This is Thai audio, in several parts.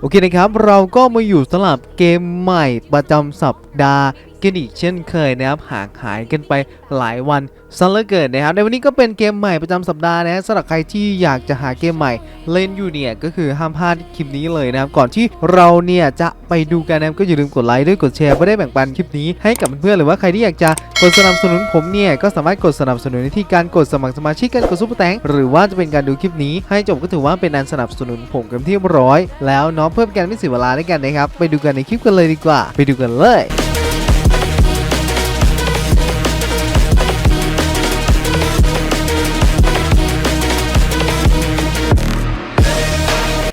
โอเคนะครับ เราก็มาอยู่สลับเกมใหม่ประจำสัปดาห์กันอีกเช่นเคยนะครับห่างหายกันไปหลายวัน ซะเหลือเกินนะครับในวันนี้ก็เป็นเกมใหม่ประจำสัปดาห์นะสำหรับใครที่อยากจะหาเกมใหม่เล่นอยู่เนี่ยก็คือห้ามพลาดคลิปนี้เลยนะครับก่อนที่เราเนี่ยจะไปดูกันนะก็อย่าลืมกดไลค์ด้วยกดแชร์เพื่อได้แบ่งปันคลิปนี้ให้กับเพื่อนๆหรือว่าใครที่อยากจะกดสนับสนุนผมเนี่ยก็สามารถกดสนับสนุนได้ที่การกดสมัครสมาชิกกันกดซุปเปอร์แตงหรือว่าจะเป็นการดูคลิปนี้ ให้จบก็ถือว่าเป็นการสนับสนุนผมกันที่ร้อยแล้วเนาะเพื่อเป็นการไม่เสียเวลาด้วยกันนะครับไปดูกันในคลิปกันเลยดีกว่า ไปดูกันเลย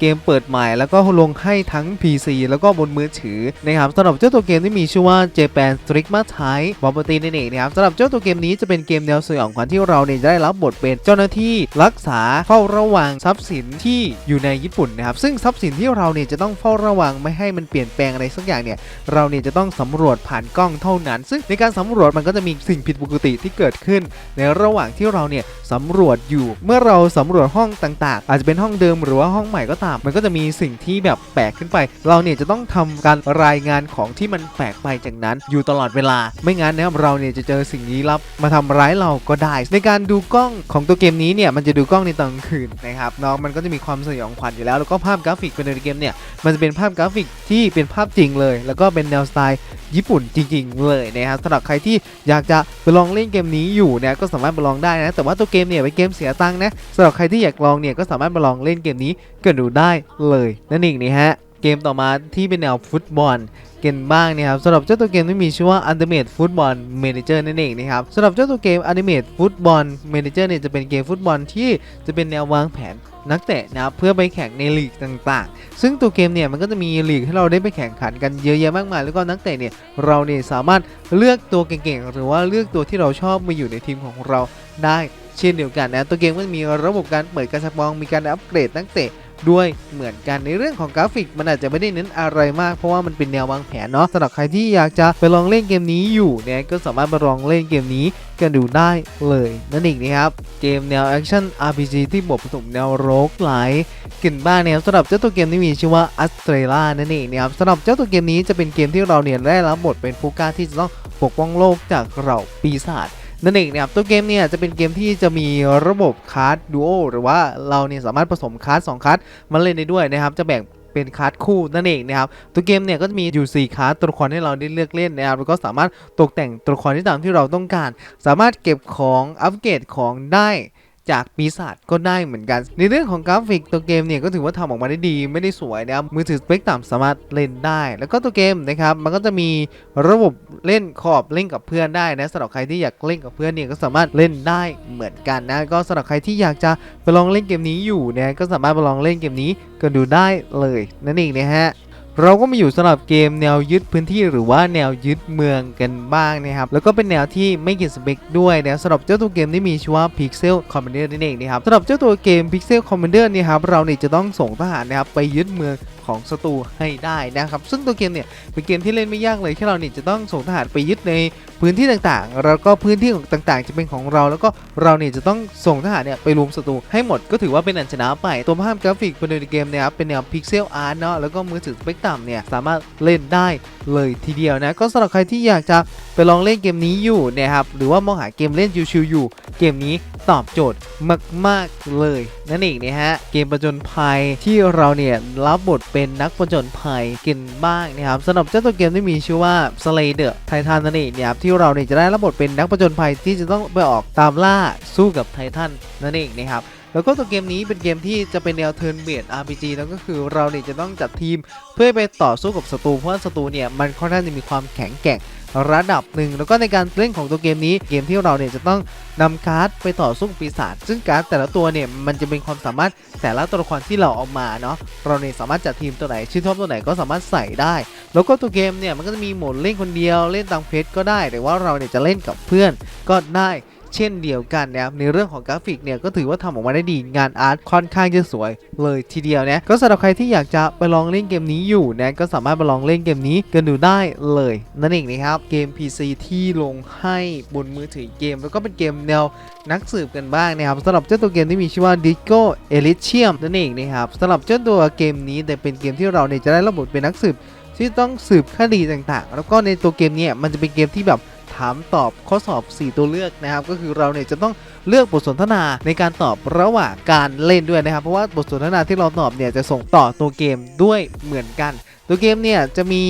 เกมเปิดใหม่ แล้วก็ลงให้ทั้ง PC แล้วก็บนมือถือนะครับสำหรับเจ้าตัวเกมที่มีชื่อว่า Japan Strigma Type Property นั่นเองนะครับสำหรับเจ้าตัวเกมนี้จะเป็นเกมแนวสยองขวัญที่เราเนี่ยจะได้รับบทเป็นเจ้าหน้าที่รักษาเฝ้าระวังทรัพย์สินที่อยู่ในญี่ปุ่นนะครับซึ่งทรัพย์สินที่เราเนี่ยจะต้องเฝ้าระวังไม่ให้มันเปลี่ยนแปลงอะไรสักอย่างเนี่ยเราเนี่ยจะต้องสำรวจผ่านกล้องเท่านั้น ซึ่งในการสำรวจมันก็จะมีสิ่งผิดปกติที่เกิดขึ้น ในระหว่างที่เราเนี่ยสำรวจอยู่ เมื่อเราสำรวจห้องต่างๆ อาจจะเป็นห้องเดิมหรือว่าห้องใหม่ก็ตามมันก็จะมีสิ่งที่แบบแปลกขึ้นไป เราเนี่ยจะต้องทำการรายงานของที่มันแปลกไปจากนั้น อยู่ตลอดเวลา ไม่งั้นนะครับเราเนี่ยจะเจอสิ่งลี้ลับมาทำร้ายเราก็ได้ ในการดูกล้องของตัวเกมนี้เนี่ยมันจะดูกล้องในตอนกลางคืนนะครับเนาะมันก็จะมีความสยองขวัญอยู่แล้ว แล้วก็ภาพกราฟิกเป็นในเกมเนี่ยมันจะเป็นภาพกราฟิกที่เป็นภาพจริงเลย แล้วก็เป็นแนวสไตล์ญี่ปุ่นจริง ๆ เลยนะครับสำหรับใครที่อยากจะไปลองเล่นเกมนี้อยู่เนี่ยก็สามารถไปลองได้นะแต่ว่าตัวเกมเนี่ยเป็นเกมเสียตังค์นะสำหรับใครที่อยากลองเนี่ยก็สามารถไปลองเล่นเกมนี้กันดูได้ได้เลยนั่นเองนี่ฮะเกมต่อมาที่เป็นแนวฟุตบอลกันบ้างนะครับสำหรับเจ้าตัวเกมที่มีชื่อว่า Ultimate Football Manager นั่นเองนะครับสำหรับเจ้าตัวเกม Ultimate Football Manager เนี่ยจะเป็นเกมฟุตบอลที่จะเป็นแนววางแผนนักเตะนะเพื่อไปแข่งในลีกต่างๆ ซึ่งตัวเกมเนี่ยมันก็จะมีลีกให้เราได้ไปแข่งขันกันเยอะแยะมากมาย แล้วก็นักเตะเนี่ยเราเนี่ยสามารถเลือกตัวเก่งๆ หรือว่าเลือกตัวที่เราชอบมาอยู่ในทีมของเราได้เช่นเดียวกันนะตัวเกมก็มีระบบการเปิดกระชับมองมีการอัปเกรดนักเตะ ด้วยเหมือนกันในเรื่องของกราฟิก มันอาจจะไม่ได้เน้นอะไรมากเพราะว่ามันเป็นแนววางแผนเนาะสำหรับใครที่อยากจะไปลองเล่นเกมนี้อยู่เนี่ยก็สามารถไปลองเล่นเกมนี้กันดูได้เลยนั่นเองนะครับเกมแนวแอคชั่น RPG ที่บวกผสมแนวโรกไลท์กันบ้างนะครับสำหรับเจ้าตัวเกมที่มีชื่อว่าอัสเตรล่านั่นเองนะครับสำหรับเจ้าตัวเกมนี้จะเป็นเกมที่เราเนี่ยได้รับบทเป็นผู้กล้าที่จะต้องปกป้องโลกจากเหล่าปีศาจ นั่นเองนะครับตัวเกมเนี่ยจะเป็นเกมที่จะมีระบบคาร์ดดูโอหรือว่าเราเนี่ยสามารถผสมคาร์ดสองคาร์ดมาเล่นได้ด้วยนะครับ จะแบ่งเป็นคาร์ดคู่นั่นเองนะครับ ตัวเกมเนี่ยก็จะมีอยู่ 4 คาร์ดตัวละครให้เราได้เลือกเล่นนะครับ แล้วก็สามารถตกแต่งตัวละครที่ตามที่เราต้องการ สามารถเก็บของอัปเกรดของได้ จากปีศาจก็ได้เหมือนกัน ในเรื่องของกราฟิกตัวเกมเนี่ยก็ถือว่าทำออกมาได้ดีไม่ได้สวยนะครับมือถือสเปคต่ำสามารถเล่นได้ แล้วก็ตัวเกมนะครับมันก็จะมีระบบเล่นขอบเล่นกับเพื่อนได้นะสำหรับใครที่อยากเล่นกับเพื่อนเนี่ยก็สามารถเล่นได้เหมือนกันนะก็สำหรับใครที่อยากจะไปลองเล่นเกมนี้อยู่เนี่ยก็สามารถไปลองเล่นเกมนี้กันดูได้เลยนั่นเองนะฮะ เราก็มาอยู่สำหรับเกมแนวยึดพื้นที่หรือว่าแนวยึดเมืองกันบ้างนะครับ แล้วก็เป็นแนวที่ไม่กินสเปคด้วยนะสำหรับเจ้าตัวเกมที่มีชื่อว่า Pixel Commander นั่นเองนะครับสำหรับเจ้าตัวเกม Pixel Commander นี่ครับเราเนี่ยจะต้องส่งทหารนะครับไปยึดเมืองของศัตรูให้ได้นะครับ ซึ่งตัวเกมเนี่ยเป็นเกมที่เล่นไม่ยากเลยแค่เราเนี่ยจะต้องส่งทหารไปยึดในพื้นที่ต่างๆ แล้วก็พื้นที่ต่างๆ จะเป็นของเรา แล้วก็เราเนี่ยจะต้องส่งทหารเนี่ยไปรุมศัตรูให้หมดก็ถือว่าเป็นอันชนะไป ตัวภาพกราฟิกภายในเกมเนี่ยครับเป็นแนวพิกเซลอาร์ตเนาะแล้วก็มือถือสเปกต่ำเนี่ยสามารถเล่นได้เลยทีเดียวนะก็สำหรับใครที่อยากจะไปลองเล่นเกมนี้อยู่นะครับหรือว่ามองหาเกมเล่นชิวๆอยู่ เกมนี้ตอบโจทย์มาก ๆ เลย นั่นเองนะฮะ เกมประจนภัยที่เราเนี่ยรับบทเป็นนักประจนภัยกันบ้างนะครับสำหรับเจ้าตัวเกมที่มีชื่อว่า Slayer Titan นั่นเองเนี่ยครับที่เราเนี่ยจะได้รับบทเป็นนักประจนภัยที่จะต้องไปออกตามล่าสู้กับไททันนั่นเองนะครับ แล้วก็ตัวเกมนี้เป็นเกมที่จะเป็นแนวเทิร์นเบด RPG แล้วก็คือเราเนี่ยจะต้องจัดทีม เพื่อไปต่อสู้กับศัตรูเพราะว่าศัตรูเนี่ยมันค่อนข้างจะมีความแข็งแกร่งระดับหนึ่งแล้วก็ในการเล่นของตัวเกมนี้เกมที่เราเนี่ยจะต้องนำการ์ดไปต่อสู้กับปีศาจซึ่งการ์ดแต่ละตัวเนี่ยมันจะเป็นความสามารถแต่ละตัวละครที่เราเอามาเนาะเราเนี่ยสามารถจัดทีมตัวไหนชื่นชอบตัวไหนก็สามารถใส่ได้ แล้วก็ตัวเกมเนี่ยมันก็จะมีโหมดเล่นคนเดียวเล่นตามเพจก็ได้แต่ว่าเราเนี่ยจะเล่นกับเพื่อนก็ได้ เช่นเดียวกันนะครับในเรื่องของกราฟิกเนี่ยก็ถือว่าทำออกมาได้ดีงานอาร์ตค่อนข้างจะสวย เลยทีเดียวนะก็สำหรับใครที่อยากจะไปลองเล่นเกมนี้อยู่นะก็สามารถไปลองเล่นเกมนี้กันดูได้เลยนั่นเองนะครับเกม PC ที่ลงให้บนมือถือเกม แล้วก็เป็นเกมแนวนักสืบกันบ้างนะครับสำหรับเจ้าตัวเกมที่มีชื่อว่า Disco Elysium นั่นเองนะครับสำหรับเจ้าตัวเกมนี้แต่เป็นเกมที่เราเนี่ยจะได้รับบทเป็นนักสืบที่ต้องสืบคดีต่างๆ แล้วก็ในตัวเกมเนี่ยมันจะเป็นเกมที่แบบ ถามตอบข้อสอบ 4 ตัวเลือกนะครับ ก็คือเราเนี่ยจะต้องเลือกบทสนทนาในการตอบระหว่างการเล่นด้วยนะครับ เพราะว่าบทสนทนาที่เราตอบเนี่ยจะส่งต่อตัวเกมด้วยเหมือนกัน ตัวเกมเนี่ยจะมี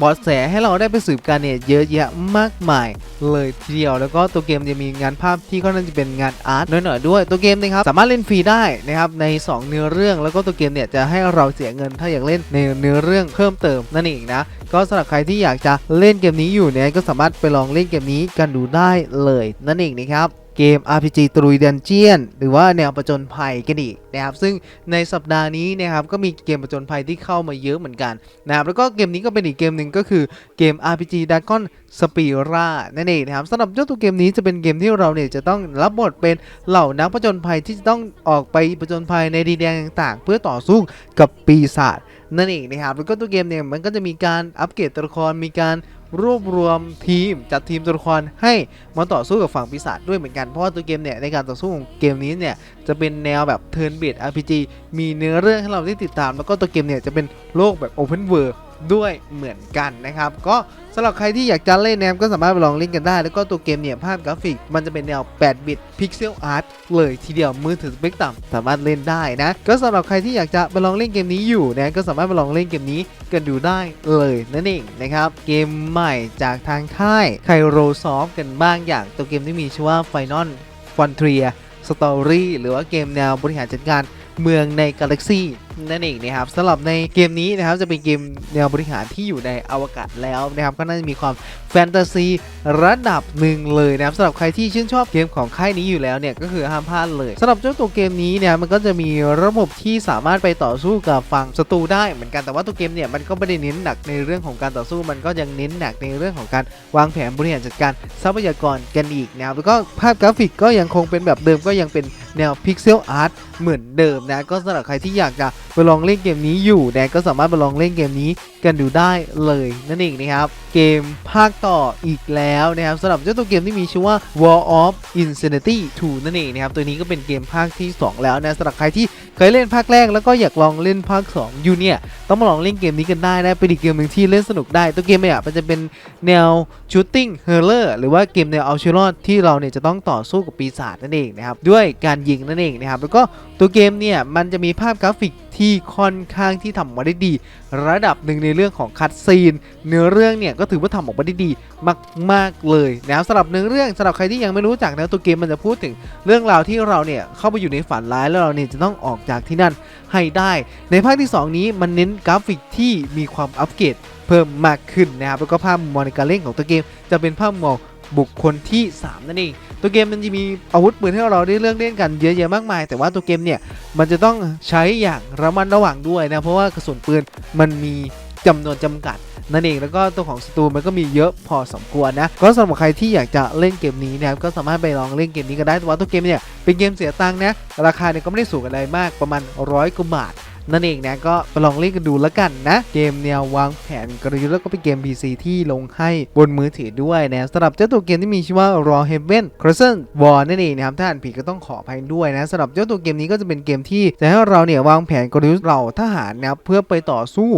บอดแสให้เราได้ไปสืบกันเนี่ยเยอะแยะมากมายเลยทีเดียว แล้วก็ตัวเกมจะมีงานภาพที่ค่อนข้างจะเป็นงานอาร์ตหน่อยๆด้วย ตัวเกมนะครับสามารถเล่นฟรีได้นะครับใน 2 เนื้อเรื่อง แล้วก็ตัวเกมเนี่ยจะให้เราเสียเงินถ้าอยากเล่นในเนื้อเรื่องเพิ่มเติมนั่นเองนะก็สำหรับใครที่อยากจะเล่นเกมนี้อยู่เนี่ยก็สามารถไปลองเล่นเกมนี้กันดูได้เลยนั่นเองนะครับ เกม RPG ตรุยดันเจียน หรือว่าแนวประจนภัยกันอีกนะครับ ซึ่งในสัปดาห์นี้นะครับก็มีเกมประจนภัยที่เข้ามาเยอะเหมือนกันนะครับ แล้วก็เกมนี้ก็เป็นอีกเกมหนึ่งก็คือเกม RPG Dragon Spira นั่นเองนะครับสำหรับเจ้าตัวเกมนี้จะเป็นเกมที่เราเนี่ยจะต้องรับบทเป็นเหล่านักประจนภัยที่จะต้องออกไปประจนภัยในดินแดนต่างๆ เพื่อต่อสู้กับปีศาจนั่นเองนะครับ แล้วก็ตัวเกมเนี่ยมันก็จะมีการอัปเกรดตัวละครมีการ รวบรวมทีมจัดทีมตัวละครให้มาต่อสู้กับฝั่งปีศาจด้วยเหมือนกัน เพราะว่าตัวเกมเนี่ยในการต่อสู้ของเกมนี้เนี่ยจะเป็นแนวแบบเทิร์นเบ d RPG มีเนื้อเรื่องให้เราได้ติดตาม แล้วก็ตัวเกมเนี่ยจะเป็นโลกแบบโอเพนเวิลด์ ด้วยเหมือนกันนะครับ ก็สำหรับใครที่อยากจะเล่นนะครับก็สามารถไปลองเล่นกันได้ แล้วก็ตัวเกมเนี่ยภาพกราฟิก มันจะเป็นแนว 8 บิต Pixel Art เลยทีเดียวมือถือสเปคต่ำสามารถเล่นได้นะ ก็สำหรับใครที่อยากจะไปลองเล่นเกมนี้อยู่นะก็สามารถไปลองเล่นเกมนี้กันดูได้เลยนั่นเองนะครับ เกมใหม่จากทางค่ายไคโรซอฟกันบ้างอย่างตัวเกมที่มีชื่อว่า Final Frontier Story หรือว่าเกมแนวบริหารจัดการเมืองในกาแล็กซี่นั่นเองนะครับสำหรับในเกมนี้นะครับจะเป็นเกมแนวบริหารที่อยู่ในอวกาศแล้วนะครับก็น่าจะมีความแฟนตาซีระดับหนึ่งเลยนะครับสำหรับใครที่ชื่นชอบเกมของค่ายนี้อยู่แล้วเนี่ยก็คือห้ามพลาดเลยสำหรับเจ้าตัวเกมนี้เนี่ยมันก็จะมีระบบที่สามารถไปต่อสู้กับฝั่งศัตรูได้เหมือนกันแต่ว่าตัวเกมเนี่ยมันก็ไม่ได้เน้นหนักในเรื่องของการต่อสู้มันก็ยังเน้นหนักในเรื่องของการวางแผนบริหารจัดการทรัพยากรกันอีกนะครับแล้วก็ภาพกราฟิกก็ยังคงเป็นแบบเดิมก็ยังเป็นแนวพิกเซลอาร์ตเหมือนเดิมนะก็สำหรับใครที่อยากจะไปลองเล่นเกมนี้อยู่นะก็สามารถไปลองเล่นเกมนี้กันดูได้เลยนั่นเองนะครับ เกมภาคต่ออีกแล้วนะครับสำหรับเจ้าตัวเกมที่มีชื่อว่า War of Insanity 2 นั่นเองนะครับตัวนี้ก็เป็นเกมภาคที่ 2 แล้วนะสำหรับใครที่เคยเล่นภาคแรกแล้วก็อยากลองเล่นภาค 2 อยู่เนี่ย ต้องมาลองเล่นเกมนี้กันได้นะเป็นอีกเกมหนึ่งที่เล่นสนุกได้ ตัวเกมเนี่ยมันจะเป็นแนว shooting h o r r o r หรือว่าเกมแนวเอาชีวิตรอดที่เราเนี่ยจะต้องต่อสู้กับปีศาจนั่นเองนะครับด้วยการยิงนั่นเองนะครับแล้วก็ตัวเกมเนี่ยมันจะมีภาพกราฟิก ที่ค่อนข้างที่ทำออกมาได้ดี ระดับหนึ่งในเรื่องของคัดซีน เนื้อเรื่องเนี่ยก็ถือว่าทำออกมาได้ดีมาก ๆ เลยนะครับสำหรับเนื้อเรื่องสำหรับใครที่ยังไม่รู้จักนะตัวเกมมันจะพูดถึงเรื่องราวที่เราเนี่ยเข้าไปอยู่ในฝันร้ายแล้วเราเนี่ยจะต้องออกจากที่นั่นให้ได้ ในภาคที่ 2 นี้มันเน้นกราฟิกที่มีความอัปเกรดเพิ่มมากขึ้นนะครับแล้วก็ภาพมุมมองในการเล่นของตัวเกม จะเป็นภาพมุมมองบุคคลที่ 3 นั่นเอง ตัวเกมมันจะมีอาวุธปืนให้เราได้เลือกเล่นกันเยอะแยะมากมาย แต่ว่าตัวเกมเนี่ยมันจะต้องใช้อย่างระมัดระวังด้วยนะเพราะว่ากระสุนปืนมันมีจำนวนจำกัดนั่นเองแล้วก็ตัวของสตูมันก็มีเยอะพอสมควรนะก็สำหรับใครที่อยากจะเล่นเกมนี้นะครับก็สามารถไปลองเล่นเกมนี้ก็ได้แต่ว่าตัวเกมเนี่ยเป็นเกมเสียตังค์นะราคาเนี่ยก็ไม่ได้สูงอะไรมากประมาณร้อยกว่าบาท นั่นเองนะก็ไปลองเล่นกันดูแล้วกันนะ เกมแนววางแผนกลยุทธ์แล้วก็เป็นเกม PC ที่ลงให้บนมือถือด้วยนะสำหรับเจ้าตัวเกมที่มีชื่อว่า Raw Heaven Crescent War นั่นเองนะครับถ้าอ่านผิดก็ต้องขออภัยด้วยนะสำหรับเจ้าตัวเกมนี้ก็จะเป็นเกมที่จะให้เราเนี่ยวางแผนกลยุทธ์เหล่าทหารนะครับเพื่อไปต่อสู้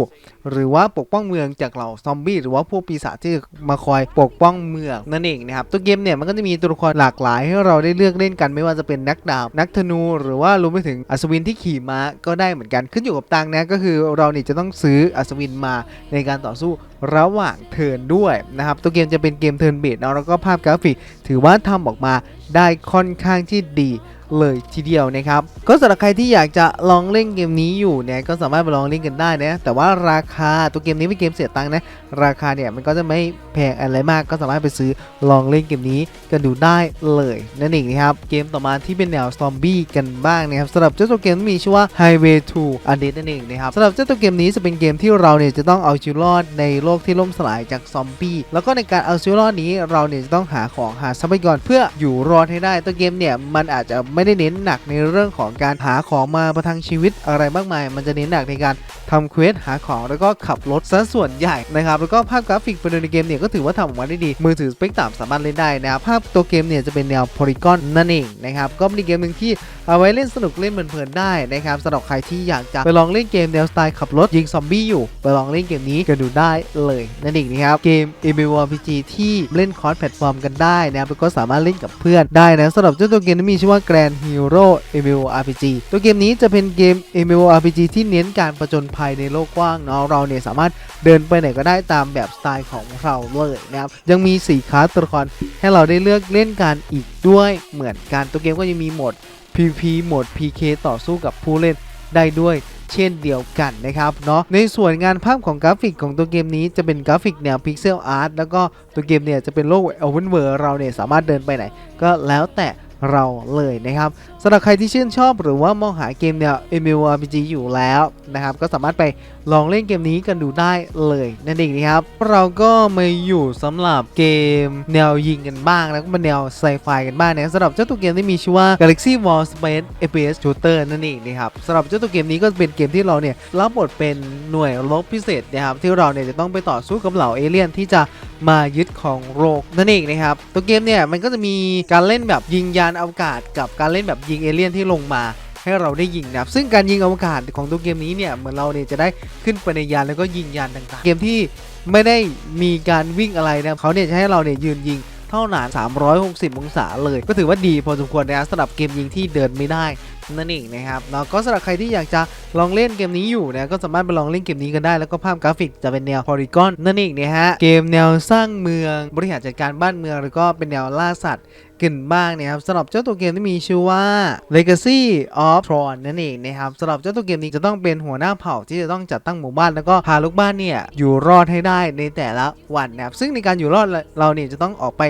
หรือว่าปกป้องเมืองจากเหล่าซอมบี้หรือว่าพวกปีศาจที่มาคอยปกป้องเมืองนั่นเองนะครับตัวเกมเนี่ยมันก็จะมีตัวละครหลากหลาย ให้เราได้เลือกเล่นกันไม่ว่าจะเป็นนักดาบนักธนู หรือว่ารวมไปถึงอัศวินที่ขี่ม้าก็ได้เหมือนกันขึ้นอยู่กับตังนะก็คือเราเนี่ยจะต้องซื้ออัศวินมาในการต่อสู้ระหว่างเทิร์นด้วยนะครับตัวเกมจะเป็นเกมเทิร์นเบสเนาะแล้วก็ภาพกราฟิก ถือว่าทำออกมาได้ค่อนข้างที่ดี เลยทีเดียวนะครับ ก็สำหรับใครที่อยากจะลองเล่นเกมนี้อยู่เนี่ยก็สามารถไปลองเล่นกันได้นะ แต่ว่าราคาตัวเกมนี้เป็นเกมเสียตังค์นะ ราคาเนี่ยมันก็จะไม่แพงอะไรมาก ก็สามารถไปซื้อลองเล่นเกมนี้กันดูได้เลยนั่นเองนะครับ เกมต่อมาที่เป็นแนวซอมบี้กันบ้างนะครับสำหรับเจ้าตัวเกมมีชื่อว่า Highway to Undead นั่นเองนะครับสำหรับเจ้าตัวเกมนี้จะเป็นเกมที่เราเนี่ยจะต้องเอาชีวิตรอดในโลกที่ล่มสลายจากซอมบี้แล้วก็ในการเอาชีวิตรอดนี้เราเนี่ยจะต้องหาของหาทรัพยากรเพื่ออยู่รอดให้ได้ตัวเกมเนี่ยมันอาจจะไม่ได้เน้นหนักในเรื่องของการหาของมาประทังชีวิตอะไรมากมาย มันจะเน้นหนักในการทำเควสหาของแล้วก็ขับรถซะส่วนใหญ่นะครับแล้วก็ภาพกราฟิกภายในเกมเนี่ยก็ถือว่าทำออกมาได้ดี มือถือสเปคต่ำสามารถเล่นได้นะครับภาพตัวเกมเนี่ยจะเป็นแนวโพลีกอนนั่นเองนะครับก็เป็นเกมหนึ่งที่เอาไว้เล่นสนุกเล่นเพลินๆได้นะครับสำหรับใครที่อยากจะไปลองเล่นเกมแนวสไตล์ขับรถยิงซอมบี้อยู่ไปลองเล่นเกมนี้กันดูได้เลยนั่นเองนะครับเกม MMORPG ที่เล่นคอร์สแพลตฟอร์มกันได้นะครับแล้วก็สามารถเล่นกับเพื่อนได้นะสำหรับเจ้าตัวเกมที่มีชื่อว่า Grand Hero MMORPG ตัวเกมนี้จะเป็นเกม MMORPG ที่เน้นการประจนภัยในโลกกว้างเนาะเราเนี่ยสามารถเดินไปไหนก็ได้ตามแบบสไตล์ของเราเลยนะครับยังมี4คลาสตัวละครให้เราได้เลือกเล่นกันอีกด้วยเหมือนกันตัวเกมก็ยังมีโหมด PVP โหมด PK ต่อสู้กับผู้เล่นได้ด้วยเช่นเดียวกันนะครับเนาะในส่วนงานภาพของกราฟิกของตัวเกมนี้จะเป็นกราฟิกแนวพิกเซลอาร์ตแล้วก็ตัวเกมเนี่ยจะเป็นโลกเอเวนเวอร์เราเนี่ยสามารถเดินไปไหน ก็แล้วแต่ เราเลยนะครับสำหรับใครที่ชื่นชอบหรือว่ามองหาเกมแนว MMORPG อยู่แล้วนะครับก็สามารถไปลองเล่นเกมนี้กันดูได้เลยนั่นเองนะครับเราก็มาอยู่สำหรับเกมแนวยิงกันบ้างแล้วก็มาแนวไซไฟกันบ้างนะสำหรับเจ้าตัวเกมที่มีชื่อว่า Galaxy War Space FPS Shooter นั่นเองนะครับสำหรับเจ้าตัวเกมนี้ก็เป็นเกมที่เราเนี่ยรับบทเป็นหน่วยรบพิเศษนะครับที่เราเนี่ยจะต้องไปต่อสู้กับเหล่าเอเลี่ยนที่จะ มายึดของโลกนั่นเองนะครับตัวเกมเนี่ยมันก็จะมีการเล่นแบบยิงยานอวกาศ กับการเล่นแบบยิงเอเลี่ยนที่ลงมาให้เราได้ยิงนะครับซึ่งการยิงอวกาศของตัวเกมนี้เนี่ยเหมือนเราเนี่ยจะได้ขึ้นไปในยานแล้วก็ยิงยานต่างๆ เกมที่ไม่ได้มีการวิ่งอะไรนะเขาเนี่ยจะให้เราเนี่ยยืนยิงเท่าหนาน 360 องศาเลย ก็ถือว่าดีพอสมควรนะสำหรับเกมยิงที่เดินไม่ได้ นั่นเองนะครับเนาะก็สำหรับใครที่อยากจะลองเล่นเกมนี้อยู่นะก็สามารถไปลองเล่นเกมนี้กันได้แล้วก็ภาพกราฟิกจะเป็นแนวพอลิกอนนั่นเองนะฮะเกมแนวสร้างเมืองบริหารจัดการบ้านเมืองแล้วก็เป็นแนวล่าสัตว์กันบ้างนะครับสำหรับเจ้าตัวเกมที่มีชื่อว่า Legacy of Tron นั่นเองนะครับสำหรับเจ้าตัวเกมนี้จะต้องเป็นหัวหน้าเผ่าที่จะต้องจัดตั้งหมู่บ้านแล้วก็พาลูกบ้านเนี่ยอยู่รอดให้ได้ในแต่ละวันนะครับซึ่งในการอยู่รอดเราเนี่ยจะต้องออกไป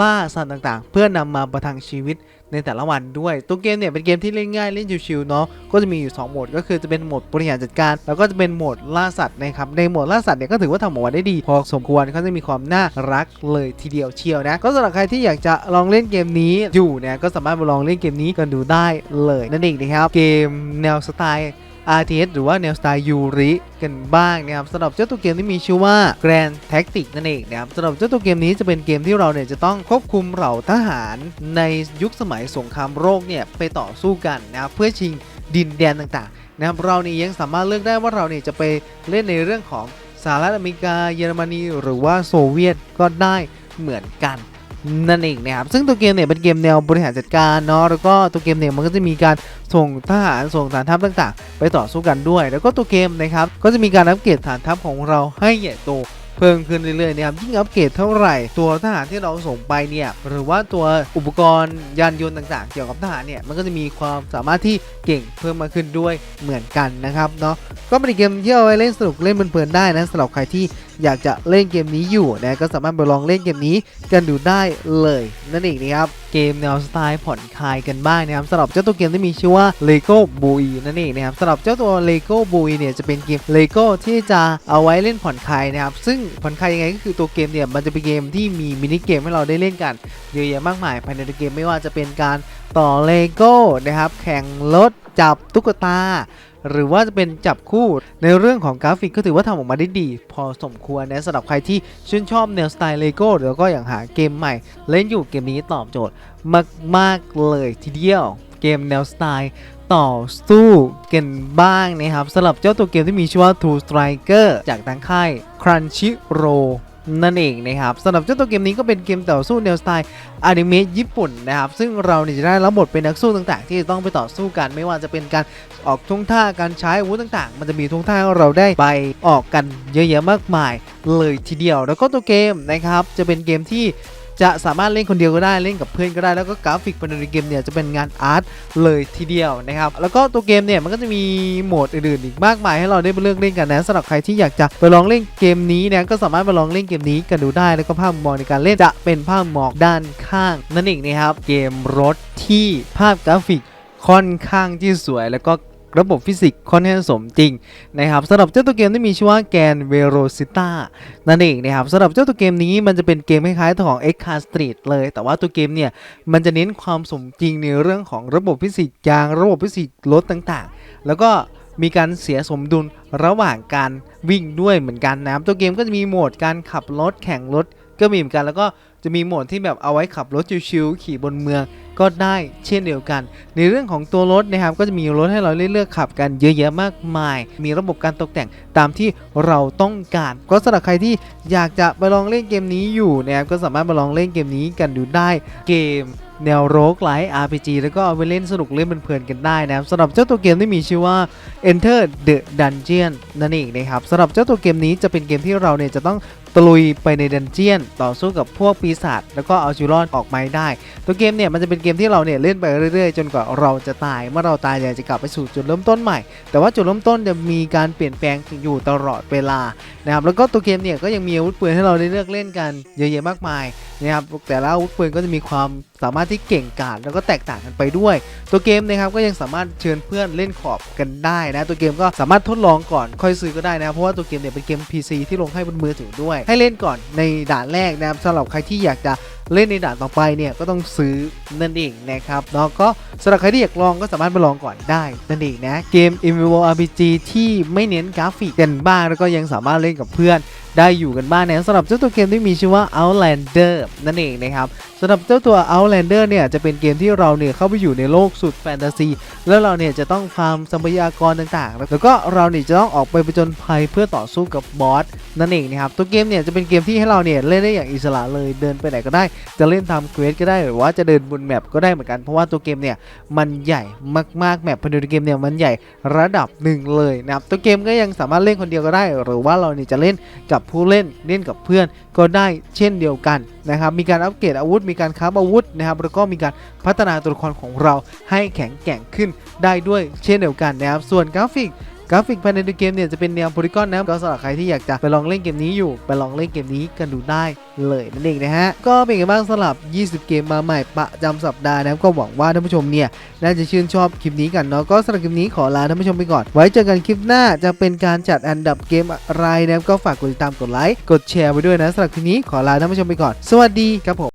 ล่าสัตว์ต่างๆ เพื่อนำมาประทังชีวิต ในแต่ละวันด้วย ตัวเกมเนี่ยเป็นเกมที่เล่นง่ายเล่นชิวๆเนาะก็จะมีอยู่ 2 โหมด ก็คือจะเป็นโหมดบริหารจัดการ แล้วก็จะเป็นโหมดล่าสัตว์นะครับในโหมดล่าสัตว์เนี่ยก็ถือว่าทำออกมาได้ดี พอสมควรเขาจะมีความน่ารักเลยทีเดียวเชียวนะก็สำหรับใครที่อยากจะลองเล่นเกมนี้อยู่เนี่ยก็สามารถมาลองเล่นเกมนี้กันดูได้เลยนั่นเองนะครับเกมแนวสไตล์ RTS หรือว่าแนวสไตล์ยูริกันบ้างนะครับสำหรับเจ้าตัวเกมที่มีชื่อว่า Grand Tactic นั่นเองนะครับสำหรับเจ้าตัวเกมนี้จะเป็นเกมที่เราเนี่ยจะต้องควบคุมเหล่าทหารในยุคสมัยสงครามโลกเนี่ยไปต่อสู้กันนะครับเพื่อชิงดินแดนต่างๆนะครับเราเนี่ยยังสามารถเลือกได้ว่าเราเนี่ยจะไปเล่นในเรื่องของสหรัฐอเมริกาเยอรมนีหรือว่าโซเวียตก็ได้เหมือนกัน นั่นเองนะครับซึ่งตัวเกมเนี่ยเป็นเกมแนวบริหารจัดการเนาะแล้วก็ตัวเกมเนี่ยมันก็จะมีการส่งทหารส่งฐานทัพต่างๆ ไปต่อสู้กันด้วย แล้วก็ตัวเกมนะครับก็จะมีการอัปเกรดฐานทัพของเราให้ใหญ่โตเพิ่มขึ้นเรื่อยๆนะครับยิ่งอัปเกรดเท่าไหร่ ตัวทหารที่เราส่งไปเนี่ยหรือว่าตัวอุปกรณ์ยานยนต์ต่างๆ เกี่ยวกับทหารเนี่ยมันก็จะมีความสามารถที่เก่งเพิ่มมาขึ้นด้วยเหมือนกันนะครับเนาะก็เป็นเกมที่เอาไว้เล่นสนุกเล่นเพลินๆได้นะสำหรับใครที่อยากจะเล่นเกมนี้อยู่นะก็สามารถไปลองเล่นเกมนี้กันดูได้เลยนั่นเองนะครับเกมแนวสไตล์ผ่อนคลายกันบ้างนะครับสำหรับเจ้าตัวเกมที่มีชื่อว่า Lego b o y นั่นเองนะครับสำหรับเจ้าตัว Lego b o y เนี่ยจะเป็นเกม Lego ที่จะเอาไว้เล่นผ่อนคลายนะครับซึ่งผ่อนคลายยังไงก็คือตัวเกมเนี่ยมันจะเป็นเกมที่มีมินิเกมให้เราได้เล่นกันเยอะแยะมากมายภายในตัวเกมไม่ว่าจะเป็นการต่อเลโก้นะครับแข่งรถจับตุ๊กตา หรือว่าจะเป็นจับคู่ในเรื่องของกราฟิกก็ถือว่าทำออกมาได้ดี พอสมควรนะสำหรับใครที่ชื่นชอบแนวสไตล์เลโก้แล้วก็อย่ากหาเกมใหม่ เล่นอยู่เกมนี้ตอบโจทย์มาก ๆ เลยทีเดียวเกมแนวสไตล์ต่อสู้กันบ้างนะครับสำหรับเจ้าตัวเกมที่มีชื่อว่า Two Striker จากทางค่าย Crunchyroll นั่นเองนะครับสำหรับเจ้าตัวเกมนี้ก็เป็นเกมต่อสู้แนวสไตล์อนิเมะญี่ปุ่นนะครับ ซึ่งเราเนี่ยจะได้รับบทเป็นนักสู้ต่างๆ ที่จะต้องไปต่อสู้กัน ไม่ว่าจะเป็นการออกทุ่งท่าการใช้อาวุธต่างๆ มันจะมีทุ่งท่าเราได้ไปออกกันเยอะแยะมากมาย เลยทีเดียว แล้วก็ตัวเกมนะครับจะเป็นเกมที่ จะสามารถเล่นคนเดียวก็ได้เล่นกับเพื่อนก็ได้แล้วก็กราฟิกภายในเกมเนี่ยจะเป็นงานอาร์ตเลยทีเดียวนะครับแล้วก็ตัวเกมเนี่ยมันก็จะมีโหมดอื่นๆอีกมากมายให้เราได้ไปเลือกเล่นกันนะสำหรับใครที่อยากจะไปลองเล่นเกมนี้เนะก็สามารถไปลองเล่นเกมนี้กันดูได้ แล้วก็ภาพมุมมองในการเล่นจะเป็นภาพมุมมองด้านข้าง นั่นเองนะครับเกมรถที่ภาพกราฟิกค่อนข้างที่สวยแล้วก็ ระบบฟิสิกส์ค่อนข้างสมจริงนะครับสำหรับเจ้าตัวเกมที่มีชื่อว่าแกนเวโรซิต้านั่นเองนะครับสำหรับเจ้าตัวเกมนี้มันจะเป็นเกมคล้ายๆของ X Car Street เลย แต่ว่าตัวเกมเนี่ยมันจะเน้นความสมจริงในเรื่องของระบบฟิสิกส์ยางระบบฟิสิกส์รถต่างๆ แล้วก็มีการเสียสมดุลระหว่างการวิ่งด้วยเหมือนกันนะครับตัวเกมก็จะมีโหมดการขับรถแข่งรถก็มีเหมือนกันแล้วก็จะมีโหมดที่แบบเอาไว้ขับรถชิวๆขี่บนเมือง ก็ได้เช่นเดียวกัน ในเรื่องของตัวรถนะครับก็จะมีรถให้เราเลือกขับกันเยอะแยะมากมาย มีระบบการตกแต่งตามที่เราต้องการ ก็สำหรับใครที่อยากจะไปลองเล่นเกมนี้อยู่นะครับก็สามารถมาลองเล่นเกมนี้กันดูได้เกม แนวโรกไลท์ RPG แล้วก็เอาไปเล่นสนุกเล่นเพลินๆกันได้นะครับสำหรับเจ้าตัวเกมที่มีชื่อว่า Enter the Dungeon นั่นเองนะครับสำหรับเจ้าตัวเกมนี้จะเป็นเกมที่เราเนี่ยจะต้องตลุยไปในดันเจียน ต่อสู้กับพวกปีศาจแล้วก็เอาชีวิตรอดออกมาได้ ตัวเกมเนี่ยมันจะเป็นเกมที่เราเนี่ยเล่นไปเรื่อยๆ จนกว่าเราจะตายเมื่อเราตายเนี่ยจะกลับไปสู่จุดเริ่มต้นใหม่ แต่ว่าจุดเริ่มต้นจะมีการเปลี่ยนแปลงอยู่ตลอดเวลานะครับแล้วก็ตัวเกมเนี่ยก็ยังมีอาวุธปืนให้เราได้เลือกเล่นกันเยอะแยะมากมายนะครับแต่ละอาวุธปืนก็จะมีความสามารถที่เก่งกาจแล้วก็แตกต่างกันไปด้วย ตัวเกมนะครับก็ยังสามารถเชิญเพื่อนเล่นขอบกันได้นะตัวเกมก็สามารถทดลองก่อนค่อยซื้อก็ได้นะเพราะว่าตัวเกมเนี่ยเป็นเกม PC ที่ลงให้บนมือถือด้วย ให้เล่นก่อนในด่านแรกนะครับสำหรับใครที่อยากจะเล่นในด่านต่อไปเนี่ยก็ต้องซื้อนั่นเองนะครับแล้วก็สำหรับใครที่อยากลองก็สามารถไปลองก่อนได้นั่นเองนะเกม MMORPG ที่ไม่เน้นกราฟิกกันบ้างแล้วก็ยังสามารถเล่นกับเพื่อน ได้อยู่กันบ้างนะสำหรับเจ้าตัวเกมที่มีชื่อว่า Outlander นั่นเองนะครับสำหรับเจ้าตัว Outlander เนี่ยจะเป็นเกมที่เราเนี่ยเข้าไปอยู่ในโลกสุดแฟนตาซี แล้วเราเนี่ยจะต้องฟาร์มทรัพยากรต่างๆ แล้วก็เราเนี่ยจะต้องออกไปผจญภัยเพื่อต่อสู้กับบอสนั่นเองนะครับตัวเกมเนี่ยจะเป็นเกมที่ให้เราเนี่ยเล่นได้อย่างอิสระเลยเดินไปไหนก็ได้ จะเล่นทำเควสก็ได้หรือว่าจะเดินบนแมปก็ได้เหมือนกันเพราะว่าตัวเกมเนี่ยมันใหญ่มากๆแมปภายในเกมเนี่ยมันใหญ่ระดับหนึ่งเลยนะครับตัวเกมก็ยังสามารถเล่นคนเดียวก็ได้ หรือว่าเราเนี่ยจะเล่นกับผู้เล่นเล่นกับเพื่อนก็ได้เช่นเดียวกันนะครับมีการอัปเกรดอาวุธ มีการค้าอาวุธนะครับแล้วก็มีการพัฒนาตัวละครของเราให้แข็งแกร่งขึ้นได้ด้วยเช่นเดียวกันนะครับส่วนกราฟิก กราฟิกภายในเกมเนี่ยจะเป็นแนวโพลีกอนนะก็สำหรับใครที่อยากจะไปลองเล่นเกมนี้อยู่ ไปลองเล่นเกมนี้กันดูได้เลยนั่นเองนะฮะ ก็เป็นไงบ้างสำหรับ 20 เกมมาใหม่ประจำสัปดาห์นะครับก็หวังว่าท่านผู้ชมเนี่ยน่าจะชื่นชอบคลิปนี้กันเนาะก็สำหรับคลิปนี้ขอลาท่านผู้ชมไปก่อน ไว้เจอกันคลิปหน้าจะเป็นการจัดอันดับเกมอะไรนะครับก็ฝากกดติดตามกดไลค์กดแชร์ไว้ด้วยนะสำหรับคลิปนี้ขอลาท่านผู้ชมไปก่อน สวัสดีครับผม